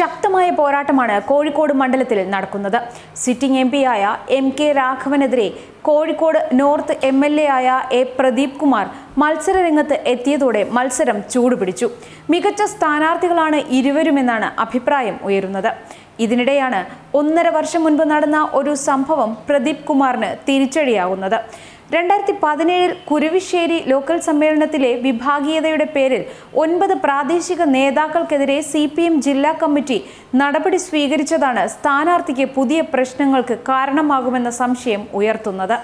ശക്തമായ പോരാട്ടമാണ് കോഴിക്കോട് മണ്ഡലത്തിൽ നടക്കുന്നത്. സിറ്റിംഗ് എം പിയായ M K രാഘവനെതിരെ Kozhikode north M L A ആയ എ പ്രദീപ് കുമാർ മത്സരരംഗത്ത് എത്തിയതോടെ മത്സരം ചൂടുപിടിച്ചു. മികച്ച സ്ഥാനാർത്ഥികളാണ് ഇരുവരുമെന്നാണ് അഭിപ്രായം ഉയരുന്നത്. ഇതിനിടെയാണ് ഒന്നര വർഷം മുൻപ് നടന്ന ഒരു സംഭവം പ്രദീപ് കുമാറിന് തിരിച്ചടിയാകുന്നത് രണ്ടായിരത്തി പതിനേഴിൽ കുരുവിശ്ശേരി ലോക്കൽ സമ്മേളനത്തിലെ വിഭാഗീയതയുടെ പേരിൽ ഒൻപത് പ്രാദേശിക നേതാക്കൾക്കെതിരെ സി പി എം ജില്ലാ കമ്മിറ്റി നടപടി സ്വീകരിച്ചതാണ് സ്ഥാനാർത്ഥിക്ക് പുതിയ പ്രശ്നങ്ങൾക്ക് കാരണമാകുമെന്ന സംശയം ഉയർത്തുന്നത്.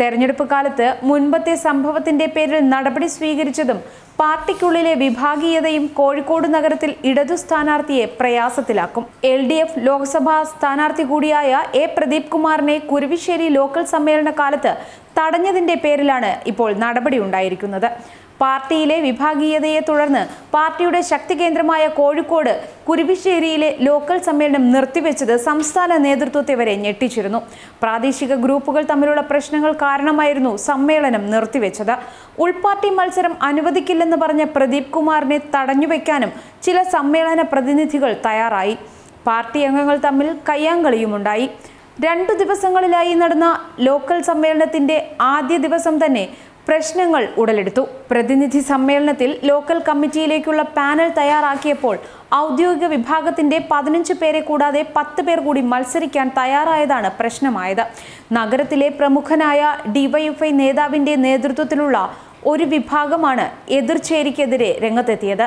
തെരഞ്ഞെടുപ്പ് കാലത്ത് മുൻപത്തെ സംഭവത്തിന്റെ പേരിൽ നടപടി സ്വീകരിച്ചതും പാർട്ടിക്കുള്ളിലെ വിഭാഗീയതയും കോഴിക്കോട് നഗരത്തിൽ ഇടതു സ്ഥാനാർത്ഥിയെ പ്രയാസത്തിലാക്കും. എൽ ഡി എഫ് ലോക്സഭാ സ്ഥാനാർത്ഥി കൂടിയായ എ പ്രദീപ് കുമാറിനെ കുരുവിശ്ശേരി ലോക്കൽ സമ്മേളന കാലത്ത് തടഞ്ഞതിന്റെ പേരിലാണ് ഇപ്പോൾ നടപടി ഉണ്ടായിരിക്കുന്നത്. പാർട്ടിയിലെ വിഭാഗീയതയെ തുടർന്ന് പാർട്ടിയുടെ ശക്തി കേന്ദ്രമായ കോഴിക്കോട് കുരുവിശ്ശേരിയിലെ ലോക്കൽ സമ്മേളനം നിർത്തിവെച്ചത് സംസ്ഥാന നേതൃത്വത്തെ വരെ ഞെട്ടിച്ചിരുന്നു. പ്രാദേശിക ഗ്രൂപ്പുകൾ തമ്മിലുള്ള പ്രശ്നങ്ങൾ കാരണമായിരുന്നു സമ്മേളനം നിർത്തിവെച്ചത്. ഉൾപാർട്ടി മത്സരം അനുവദിക്കില്ലെന്ന് പറഞ്ഞ പ്രദീപ് കുമാറിനെ തടഞ്ഞുവെക്കാനും ചില സമ്മേളന പ്രതിനിധികൾ തയ്യാറായി. പാർട്ടി അംഗങ്ങൾ തമ്മിൽ കയ്യാങ്കളിയുമുണ്ടായി. രണ്ടു ദിവസങ്ങളിലായി നടന്ന ലോക്കൽ സമ്മേളനത്തിന്റെ ആദ്യ ദിവസം തന്നെ പ്രശ്നങ്ങൾ ഉടലെടുത്തു. പ്രതിനിധി സമ്മേളനത്തിൽ ലോക്കൽ കമ്മിറ്റിയിലേക്കുള്ള പാനൽ തയ്യാറാക്കിയപ്പോൾ ഔദ്യോഗിക വിഭാഗത്തിന്റെ പതിനഞ്ച് പേരെ കൂടാതെ പത്ത് പേർ കൂടി മത്സരിക്കാൻ തയ്യാറായതാണ് പ്രശ്നമായത്. നഗരത്തിലെ പ്രമുഖനായ ഡിവൈഎഫ്ഐ നേതാവിന്റെ നേതൃത്വത്തിലുള്ള ഒരു വിഭാഗമാണ് എതിർചേരിക്കെതിരെ രംഗത്തെത്തിയത്.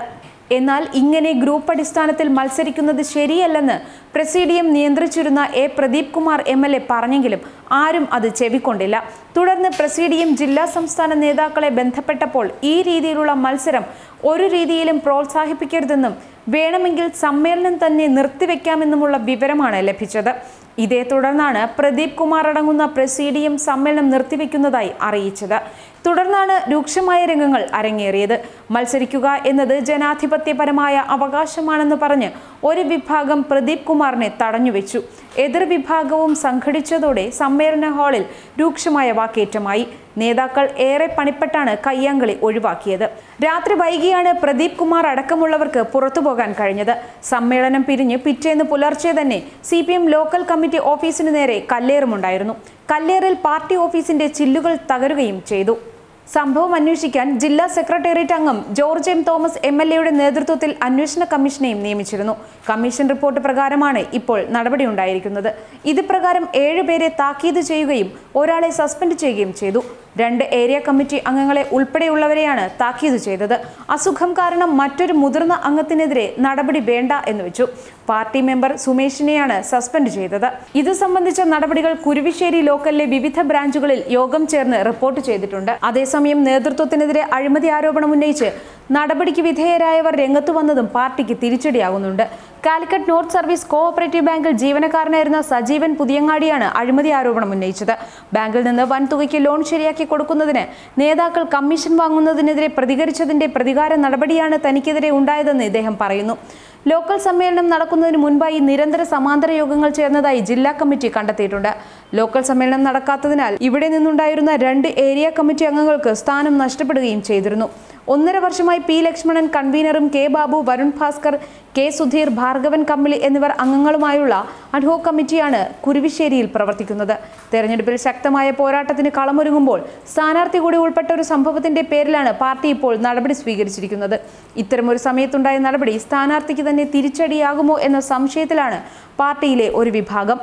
എന്നാൽ ഇങ്ങനെ ഗ്രൂപ്പ് അടിസ്ഥാനത്തിൽ മത്സരിക്കുന്നത് ശരിയല്ലെന്ന് presidium നിയന്ത്രിച്ചിരുന്ന A Pradeep Kumar M L A പറഞ്ഞെങ്കിലും ആരും അത് ചെവിക്കൊണ്ടില്ല. തുടർന്ന് പ്രസിഡിയം ജില്ലാ സംസ്ഥാന നേതാക്കളെ ബന്ധപ്പെട്ടപ്പോൾ ഈ രീതിയിലുള്ള മത്സരം ഒരു രീതിയിലും പ്രോത്സാഹിപ്പിക്കരുതെന്നും വേണമെങ്കിൽ സമ്മേളനം തന്നെ നിർത്തിവെക്കാമെന്നുമുള്ള വിവരമാണ് ലഭിച്ചത്. ഇതേ തുടർന്നാണ് പ്രദീപ് കുമാർ അടങ്ങുന്ന പ്രസിഡിയം സമ്മേളനം നിർത്തിവെക്കുന്നതായി അറിയിച്ചത്. തുടർന്നാണ് രൂക്ഷമായ രംഗങ്ങൾ അരങ്ങേറിയത്. മത്സരിക്കുക എന്നത് ജനാധിപത്യപരമായ അവകാശമാണെന്ന് പറഞ്ഞ് ഒരു വിഭാഗം പ്രദീപ് കുമാറിനെ തടഞ്ഞുവെച്ചു. എതിർ വിഭാഗവും സംഘടിച്ചതോടെ സമ്മേളന ഹാളിൽ രൂക്ഷമായ വാക്കേറ്റമായി. നേതാക്കൾ ഏറെ പണിപ്പെട്ടാണ് കയ്യാങ്കളി ഒഴിവാക്കിയത്. രാത്രി വൈകിയാണ് പ്രദീപ് കുമാർ അടക്കമുള്ളവർക്ക് പുറത്തുപോകാൻ കഴിഞ്ഞത്. സമ്മേളനം പിരിഞ്ഞ് പിറ്റേന്ന് പുലർച്ചെ തന്നെ സി ലോക്കൽ കമ്മിറ്റി ഓഫീസിനു നേരെ കല്ലേറുമുണ്ടായിരുന്നു. കല്ലേറിൽ പാർട്ടി ഓഫീസിന്റെ ചില്ലുകൾ തകരുകയും ചെയ്തു. സംഭവം അന്വേഷിക്കാൻ ജില്ലാ സെക്രട്ടേറിയറ്റ് അംഗം George M Thomas M L എയുടെ നേതൃത്വത്തിൽ അന്വേഷണ കമ്മീഷനെയും നിയമിച്ചിരുന്നു. കമ്മീഷൻ റിപ്പോർട്ട് പ്രകാരമാണ് ഇപ്പോൾ നടപടിയുണ്ടായിരിക്കുന്നത് ഇത് പ്രകാരം ഏഴുപേരെ താക്കീത് ചെയ്യുകയും ഒരാളെ സസ്പെൻഡ് ചെയ്യുകയും ചെയ്തു. രണ്ട് ഏരിയ കമ്മിറ്റി അംഗങ്ങളെ ഉൾപ്പെടെയുള്ളവരെയാണ് താക്കീത് ചെയ്തത്. അസുഖം കാരണം മറ്റൊരു മുതിർന്ന അംഗത്തിനെതിരെ നടപടി വേണ്ട എന്ന് വെച്ചു. പാർട്ടി മെമ്പർ സുമേഷിനെയാണ് സസ്പെൻഡ് ചെയ്തത്. ഇത് സംബന്ധിച്ച നടപടികൾ കുരുവിശ്ശേരി ലോക്കലിലെ വിവിധ ബ്രാഞ്ചുകളിൽ യോഗം ചേർന്ന് റിപ്പോർട്ട് ചെയ്തിട്ടുണ്ട്. അതേസമയം നേതൃത്വത്തിനെതിരെ അഴിമതി ആരോപണം ഉന്നയിച്ച് നടപടിക്ക് വിധേയരായവർ രംഗത്തു വന്നതും പാർട്ടിക്ക് തിരിച്ചടിയാകുന്നുണ്ട് കാലിക്കറ്റ് നോർത്ത് സർവീസ് കോഓപ്പറേറ്റീവ് ബാങ്കിൽ ജീവനക്കാരനായിരുന്ന സജീവൻ പുതിയങ്ങാടിയാണ് അഴിമതി ആരോപണം ഉന്നയിച്ചത്. ബാങ്കിൽ നിന്ന് വൻതുകയ്ക്ക് ലോൺ ശരിയാക്കി കൊടുക്കുന്നതിന് നേതാക്കൾ കമ്മീഷൻ വാങ്ങുന്നതിനെതിരെ പ്രതികരിച്ചതിന്റെ പ്രതികാര നടപടിയാണ് തനിക്കെതിരെ ഉണ്ടായതെന്ന് ഇദ്ദേഹം പറയുന്നു. ലോക്കൽ സമ്മേളനം നടക്കുന്നതിന് മുൻപായി നിരന്തര സമാന്തര യോഗങ്ങൾ ചേർന്നതായി ജില്ലാ കമ്മിറ്റി കണ്ടെത്തിയിട്ടുണ്ട്. ലോക്കൽ സമ്മേളനം നടക്കാത്തതിനാൽ ഇവിടെ നിന്നുണ്ടായിരുന്ന രണ്ട് ഏരിയ കമ്മിറ്റി അംഗങ്ങൾക്ക് സ്ഥാനം നഷ്ടപ്പെടുകയും ചെയ്തിരുന്നു. ഒന്നര വർഷമായി പി ലക്ഷ്മണൻ കൺവീനറും കെ ബാബു വരുൺ ഭാസ്കർ കെ സുധീർ ഭാർഗവൻ കമ്മിളി എന്നിവർ അംഗങ്ങളുമായുള്ള അഡ്ഹോ കമ്മിറ്റിയാണ് കുരുവിശ്ശേരിയിൽ പ്രവർത്തിക്കുന്നത്. തെരഞ്ഞെടുപ്പിൽ ശക്തമായ പോരാട്ടത്തിന് കളമൊരുങ്ങുമ്പോൾ സ്ഥാനാർത്ഥി കൂടി ഉൾപ്പെട്ട ഒരു സംഭവത്തിന്റെ പേരിലാണ് പാർട്ടി ഇപ്പോൾ നടപടി സ്വീകരിച്ചിരിക്കുന്നത്. ഇത്തരമൊരു സമയത്തുണ്ടായ നടപടി സ്ഥാനാർത്ഥിക്ക് തന്നെ തിരിച്ചടിയാകുമോ എന്ന സംശയത്തിലാണ് പാർട്ടിയിലെ ഒരു വിഭാഗം.